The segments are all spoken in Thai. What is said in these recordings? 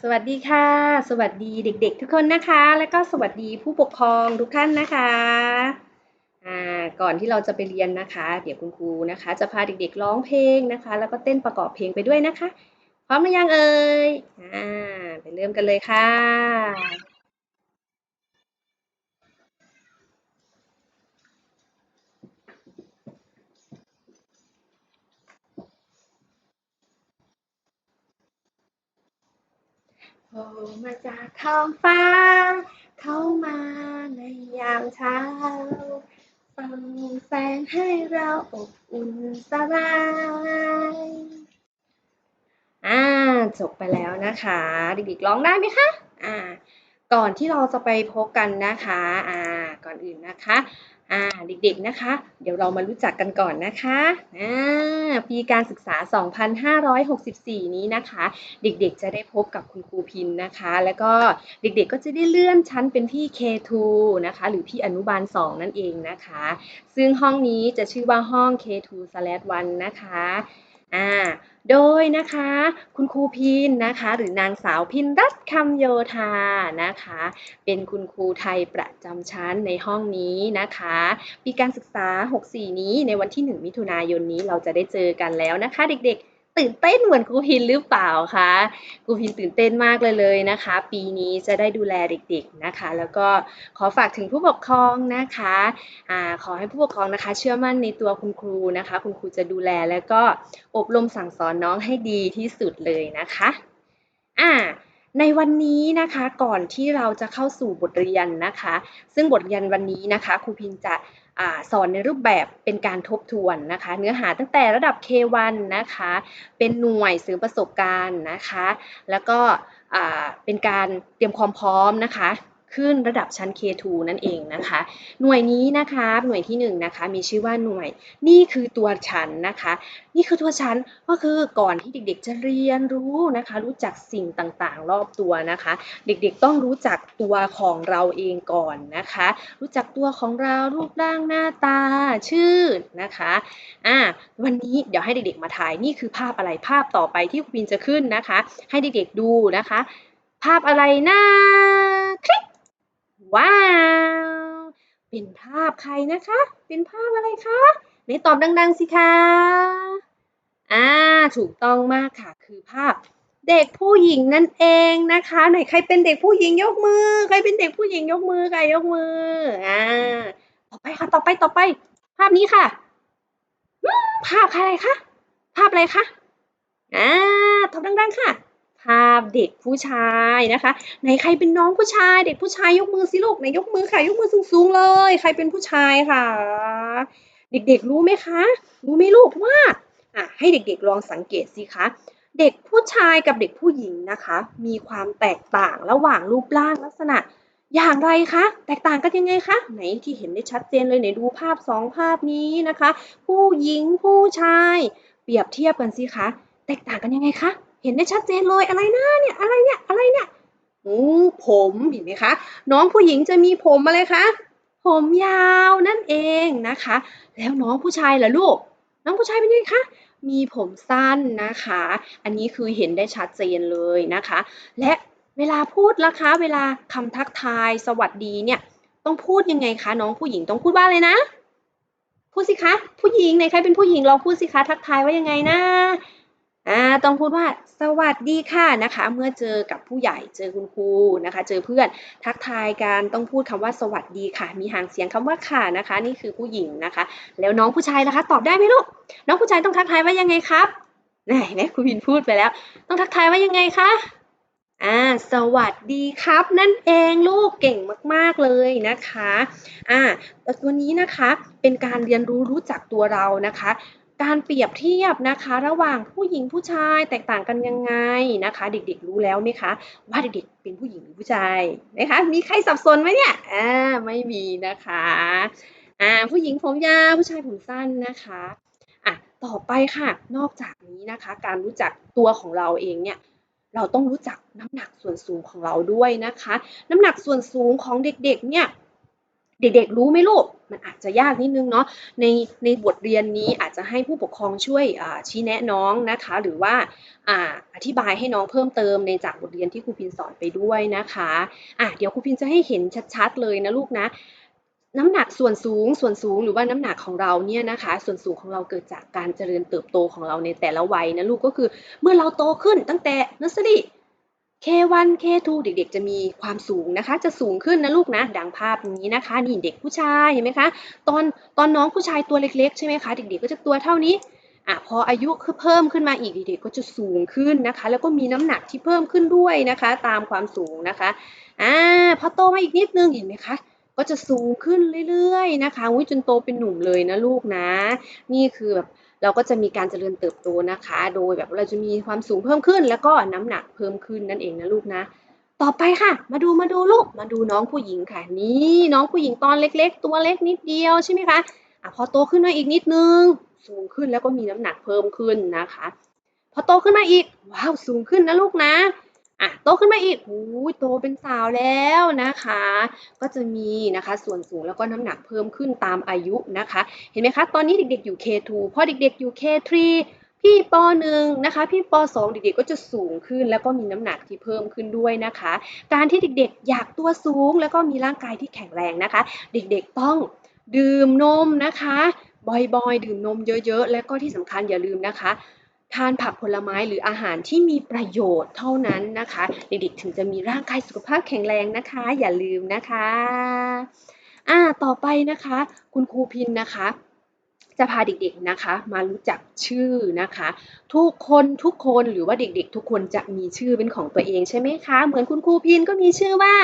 สวัสดีค่ะ สวัสดีเด็ก ๆ ทุกคนนะคะ แล้วก็สวัสดีผู้ปกครองทุกท่านนะคะอ่าก่อนที่เราจะไปเรียนนะคะ เดี๋ยวคุณครูนะคะ จะพาเด็กๆร้องเพลงนะคะ แล้วก็เต้นประกอบเพลงไปด้วยนะคะ พร้อมหรือยังเอ่ยอ่าไปเริ่มกันเลยค่ะ โผล่มาจากท้องฟ้า เข้ามาในยามเช้าส่องแสงให้เราอบอุ่นสบาย อ่าจบไปแล้วนะคะ เด็กๆร้องได้ไหมคะอ่าก่อนที่เราจะไปพบกันนะคะ อ่า ก่อนอื่นนะคะ อ่าเด็กๆนะคะ เดี๋ยวเรามารู้จักกันก่อนนะคะอ่าปีการศึกษา 2564 นี้นะคะ เด็กๆจะได้พบกับคุณครูพินนะคะ แล้วก็เด็กๆก็จะได้เลื่อนชั้นเป็นพี่ K2 นะคะ หรือพี่อนุบาล 2 นั่นเองนะคะ ซึ่งห้องนี้จะชื่อว่าห้อง K2/1 นะคะ อ่าโดยนะคะคุณครูพินนะคะ หรือนางสาวพินรัตคำโยธานะคะ เป็นคุณครูไทยประจำชั้นในห้องนี้นะคะ ปีการศึกษา 64 นี้ในวันที่ 1 มิถุนายนนี้เราจะได้เจอกันแล้วนะคะเด็กๆ ตื่นเต้นเหมือนครูพินหรือเปล่าคะครูพินตื่นเต้นมากเลยเลยนะคะ ปีนี้จะได้ดูแลเด็กๆนะคะ แล้วก็ขอฝากถึงผู้ปกครองนะคะอ่าขอให้ผู้ปกครองนะคะ เชื่อมั่นในตัวคุณครูนะคะ คุณครูจะดูแลแล้วก็อบรมสั่งสอนน้องให้ดีที่สุดเลยนะคะอ่า ในวันนี้นะคะก่อนที่เราจะเข้าสู่บทเรียนนะคะ ซึ่งบทเรียนวันนี้นะคะครูพินจะอสอนในรูปแบบเป็นการทบทวนนะคะ เนื้อหาตั้งแต่ระดับ K1 นะคะ เป็นหน่วยสริมประสบการณ์นะคะ แล้วก็เป็นการเตรียมความพร้อมนะคะ ขึ้นระดับชั้น K2 นั่นเองนะคะ หน่วยนี้นะคะหน่วยที่1นนะคะมีชื่อว่าหน่วย นี่คือตัวฉันนะคะ นี่คือตัวฉันก็คือก่อนที่เด็กๆ จะเรียนรู้นะคะ รู้จักสิ่งต่างๆ รอบตัวนะคะ เด็กๆต้องรู้จักตัวของเราเองก่อนนะคะ รู้จักตัวของเรารูปร่างหน้าตาชื่อนะคะอ่าวันนี้เดี๋ยวให้เด็กๆมาถ่ายนี่คือภาพอะไรภาพต่อไปที่ครูพินจะขึ้นนะคะ ให้เด็กๆดูนะคะ ภาพอะไรนะคลิก ว้าว เป็นภาพใครนะคะ เป็นภาพอะไรคะไหนตอบดัง ๆ สิคะอ่าถูกต้องมากค่ะ คือภาพเด็กผู้หญิงนั่นเองนะคะ ไหนใครเป็นเด็กผู้หญิงยกมือ ใครเป็นเด็กผู้หญิงยกมือใครยกมืออ่าต่อไปค่ะต่อไปต่อไป ภาพนี้ค่ะ ภาพอะไรคะภาพอะไรคะอ่าตอบดังๆค่ะ ภาพเด็กผู้ชายนะคะ ไหนใครเป็นน้องผู้ชาย เด็กผู้ชายยกมือสิลูกไหนยกมือค่ะ ยกมือสูงๆเลย ใครเป็นผู้ชายค่ะ เด็กๆรู้ไหมคะ รู้ไหมลูกว่าอะให้เด็กๆลองสังเกตสิคะเด็กผู้ชายกับเด็กผู้หญิงนะคะ มีความแตกต่างระหว่างรูปร่างลักษณะ อย่างไรคะ แตกต่างกันยังไงคะ ไหนที่เห็นได้ชัดเจนเลยไหนดูภาพสองภาพนี้นะคะ ผู้หญิงผู้ชาย เปรียบเทียบกันสิคะ แตกต่างกันยังไงคะ เห็นได้ชัดเจนเลยอะไรนะเนี่ยอะไรเนี่ยอะไรเนี่ยโอ้ผมเห็นไหมคะ น้องผู้หญิงจะมีผมอะไรคะผมยาวนั่นเองนะคะ แล้วน้องผู้ชายล่ะลูก น้องผู้ชายเป็นยังไงคะมีผมสั้นนะคะ อันนี้คือเห็นได้ชัดเจนเลยนะคะ และเวลาพูดนะคะ เวลาคำทักทายสวัสดีเนี่ย ต้องพูดยังไงคะ น้องผู้หญิงต้องพูดว่าอะไรนะ พูดสิคะ ผู้หญิงไหนใครเป็นผู้หญิงลองพูดสิคะ ทักทายว่ายังไงนะ อ่าต้องพูดว่าสวัสดีค่ะนะคะ เมื่อเจอกับผู้ใหญ่เจอคุณครูนะคะ เจอเพื่อนทักทายกันต้องพูดคำว่าสวัสดีค่ะ มีหางเสียงคำว่าค่ะนะคะ นี่คือผู้หญิงนะคะ แล้วน้องผู้ชายนะคะ ตอบได้ไหมลูกน้องผู้ชายต้องทักทายว่ายังไงครับไหนไหมครูพินพูดไปแล้ว ต้องทักทายว่ายังไงคะอ่าสวัสดีครับนั่นเองลูกเก่งมากๆเลยนะคะอ่าตัวนี้นะคะเป็นการเรียนรู้รู้จักตัวเรานะคะ การเปรียบเทียบนะคะ ระหว่างผู้หญิงผู้ชายแตกต่างกันยังไงนะคะ เด็กๆรู้แล้วไหมคะ ว่าเด็กๆเป็นผู้หญิงหรือผู้ชายนะคะมีใครสับสนไหมเนี่ยอ่าไม่มีนะคะอ่าผู้หญิงผมยาวผู้ชายผมสั้นนะคะอะต่อไปค่ะ นอกจากนี้นะคะ การรู้จักตัวของเราเองเนี่ยเราต้องรู้จักน้ำหนักส่วนสูงของเราด้วยนะคะ น้ำหนักส่วนสูงของเด็กๆเนี่ย เด็กๆรู้ไหมลูก มันอาจจะยากนิดนึงเนาะ ในในบทเรียนนี้อาจจะให้ผู้ปกครองช่วยชี้แนะน้องนะคะ หรือว่าอธิบายให้น้องเพิ่มเติมในจากบทเรียนที่ครูพินสอนไปด้วยนะคะอะเดี๋ยวครูพินจะให้เห็นชัดๆเลยนะลูกนะ น้ำหนักส่วนสูงส่วนสูงหรือว่าน้ำหนักของเราเนี่ยนะคะ ส่วนสูงของเราเกิดจากการเจริญเติบโตของเราในแต่ละวัยนะลูกก็คือ เมื่อเราโตขึ้นตั้งแต่นัสซี่ K1 K2 เด็กๆ จะมีความสูงนะคะ จะสูงขึ้นนะลูกนะ ดังภาพนี้นะคะ นี่เด็กผู้ชายเห็นไหมคะ ตอนตอนน้องผู้ชายตัวเล็กๆ ใช่ไหมคะ เด็กๆ ก็จะตัวเท่านี้อะพออายุคือเพิ่มขึ้นมาอีกเด็กๆ ก็จะสูงขึ้นนะคะ แล้วก็มีน้ำหนักที่เพิ่มขึ้นด้วยนะคะ ตามความสูงนะคะ อ่า พอโตมาอีกนิดนึงเห็นไหมคะก็จะสูงขึ้นเรื่อยๆ นะคะจนโตเป็นหนุ่มเลยนะลูกนะ นี่คือแบบ เราก็จะมีการเจริญเติบโตนะคะ โดยแบบเราจะมีความสูงเพิ่มขึ้น แล้วก็น้ำหนักเพิ่มขึ้นนั่นเองนะลูกนะ ต่อไปค่ะ มาดูมาดูลูก มาดูน้องผู้หญิงค่ะ นี่น้องผู้หญิงตอนเล็ก ๆ ตัวเล็กนิดเดียวใช่ไหมคะอะพอโตขึ้นมาอีกนิดนึง สูงขึ้นแล้วก็มีน้ำหนักเพิ่มขึ้นนะคะ พอโตขึ้นมาอีก ว้าว สูงขึ้นนะลูกนะ อะโตขึ้นมาอีกหูโตเป็นสาวแล้วนะคะ ก็จะมีนะคะส่วนสูงแล้วก็น้ำหนักเพิ่มขึ้นตามอายุนะคะ เห็นไหมคะตอนนี้เด็กๆอยู่ K2 พอเด็กๆอยู่ K3 พี่ป .1 นะคะ พี่ป .2 เด็กๆก็จะสูงขึ้น แล้วก็มีน้ำหนักที่เพิ่มขึ้นด้วยนะคะ การที่เด็กๆอยากตัวสูง แล้วก็มีร่างกายที่แข็งแรงนะคะ เด็กๆต้องดื่มนมนะคะบ่อยๆ ดื่มนมเยอะๆ แล้วก็ที่สำคัญอย่าลืมนะคะ ทานผักผลไม้หรืออาหารที่มีประโยชน์เท่านั้นนะคะ เด็กๆถึงจะมีร่างกายสุขภาพแข็งแรงนะคะ อย่าลืมนะคะอ่าต่อไปนะคะ คุณครูพินนะคะ จะพาเด็กๆนะคะ มารู้จักชื่อนะคะ ทุกคนทุกคนหรือว่าเด็กๆ ทุกคนจะมีชื่อเป็นของตัวเองใช่ไหมคะ เหมือนคุณครูพินก็มีชื่อว่า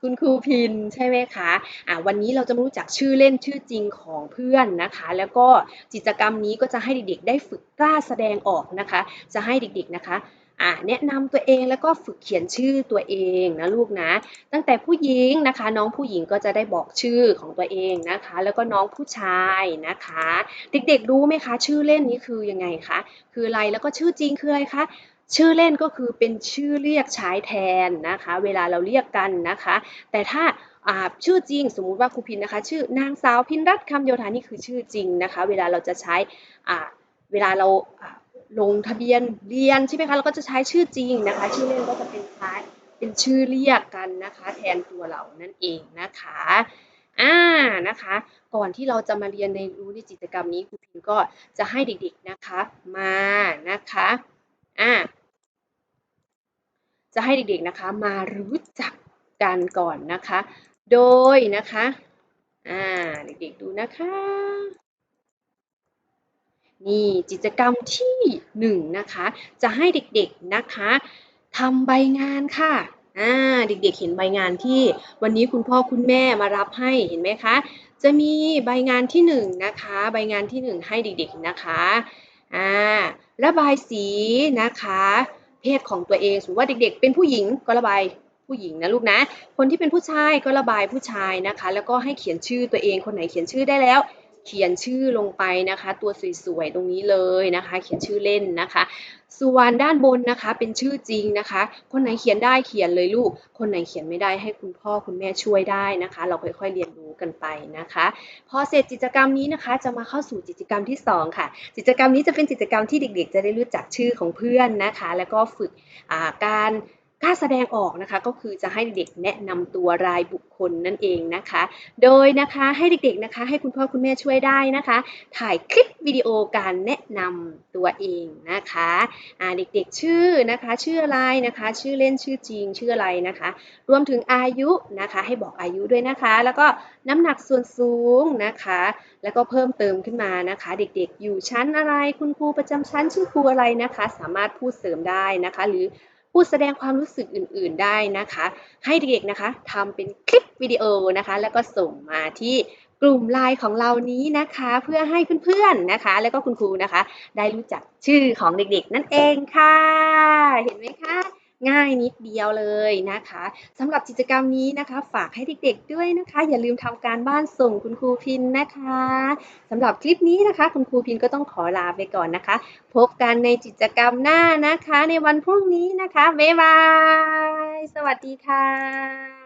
คุณครูพินใช่ไหมคะอ่าวันนี้เราจะมารู้จักชื่อเล่นชื่อจริงของเพื่อนนะคะ แล้วก็กิจกรรมนี้ก็จะให้เด็กๆ ได้ฝึกกล้าแสดงออกนะคะ จะให้เด็กๆนะคะอ่าแนะนำตัวเองแล้วก็ฝึกเขียนชื่อตัวเองนะลูกนะ ตั้งแต่ผู้หญิงนะคะ น้องผู้หญิงก็จะได้บอกชื่อของตัวเองนะคะ แล้วก็น้องผู้ชายนะคะ เด็กๆรู้ไหมคะ ชื่อเล่นนี้คือยังไงคะคืออะไรแล้วก็ชื่อจริงคืออะไรคะ ชื่อเล่นก็คือเป็นชื่อเรียกใช้แทนนะคะ เวลาเราเรียกกันนะคะ แต่ถ้าชื่อจริงสมมุติว่าครูพินนะคะ ชื่อนางสาวพินรัตน์คำโยธานี่คือชื่อจริงนะคะ เวลาเราจะใช้เวลาเราลงทะเบียนเรียนใช่ไหมคะเราก็จะใช้ชื่อจริงนะคะ ชื่อเล่นก็จะเป็นใช้เป็นชื่อเรียกกันนะคะ แทนตัวเรานั่นเองนะคะอ่านะคะ ก่อนที่เราจะมาเรียนในรู้ในกิจกรรมนี้ครูพินก็จะให้เด็กๆนะคะมานะคะอ่า จะให้เด็กๆนะคะมารู้จักกันก่อนนะคะ โดยนะคะอ่าเด็กๆดูนะคะ นี่กิจกรรมที่1นนะคะ จะให้เด็กๆนะคะทำใบงานค่ะอ่าเด็กๆเห็นใบงานที่วันนี้คุณพ่อคุณแม่มารับให้เห็นไหมคะ จะมีใบงานที่1นนะคะ ใบงานที่ 1 ให้เด็กๆนะคะอ่าระบายสีนะคะ เพศของตัวเองสมมติว่าเด็กๆ เป็นผู้หญิงก็ระบายผู้หญิงนะลูกนะ คนที่เป็นผู้ชายก็ระบายผู้ชายนะคะ แล้วก็ให้เขียนชื่อตัวเองคนไหนเขียนชื่อได้แล้ว เขียนชื่อลงไปนะคะ ตัวสวยๆตรงนี้เลยนะคะ เขียนชื่อเล่นนะคะ ส่วนด้านบนนะคะเป็นชื่อจริงนะคะ คนไหนเขียนได้เขียนเลยลูก คนไหนเขียนไม่ได้ให้คุณพ่อคุณแม่ช่วยได้นะคะ เราค่อยๆเรียนรู้กันไปนะคะพอเสร็จกิจกรรมนี้นะคะ จะมาเข้าสู่กิจกรรมที่ 2 ค่ะ กิจกรรมนี้จะเป็นกิจกรรมที่เด็ก ๆ จะได้รู้จักชื่อของเพื่อนนะคะ แล้วก็ฝึกการ กล้าแสดงออกนะคะก็คือจะให้เด็กแนะนำตัวรายบุคคลนั่นเองนะคะ โดยนะคะให้เด็กๆนะคะให้คุณพ่อคุณแม่ช่วยได้นะคะ ถ่ายคลิปวิดีโอการแนะนำตัวเองนะคะะเด็กๆชื่อนะคะชื่ออะไรนะคะ ชื่อเล่นชื่อจริงชื่ออะไรนะคะ รวมถึงอายุนะคะให้บอกอายุด้วยนะคะ แล้วก็น้ำหนักส่วนสูงนะคะ แล้วก็เพิ่มเติมขึ้นมานะคะ เด็กๆอยู่ชั้นอะไรคุณครูประจำชั้นชื่อครูอะไรนะคะ สามารถพูดเสริมได้นะคะ หรือ พูดแสดงความรู้สึกอื่นๆได้นะคะ ให้เด็กๆนะคะทำเป็นคลิปวิดีโอนะคะ แล้วก็ส่งมาที่กลุ่มไลน์ของเรานี้นะคะ เพื่อให้เพื่อนๆนะคะ แล้วก็คุณครูนะคะ ได้รู้จักชื่อของเด็กๆ นั่นเองค่ะ เห็นไหมคะ ง่ายนิดเดียวเลยนะคะสำหรับกิจกรรมนี้นะคะ ฝากให้เด็กๆด้วยนะคะ อย่าลืมทำการบ้านส่งคุณครูพินนะคะสำหรับคลิปนี้นะคะ คุณครูพินก็ต้องขอลาไปก่อนนะคะ พบกันในกิจกรรมหน้านะคะ ในวันพรุ่งนี้นะคะบ๊ายบาย สวัสดีค่ะ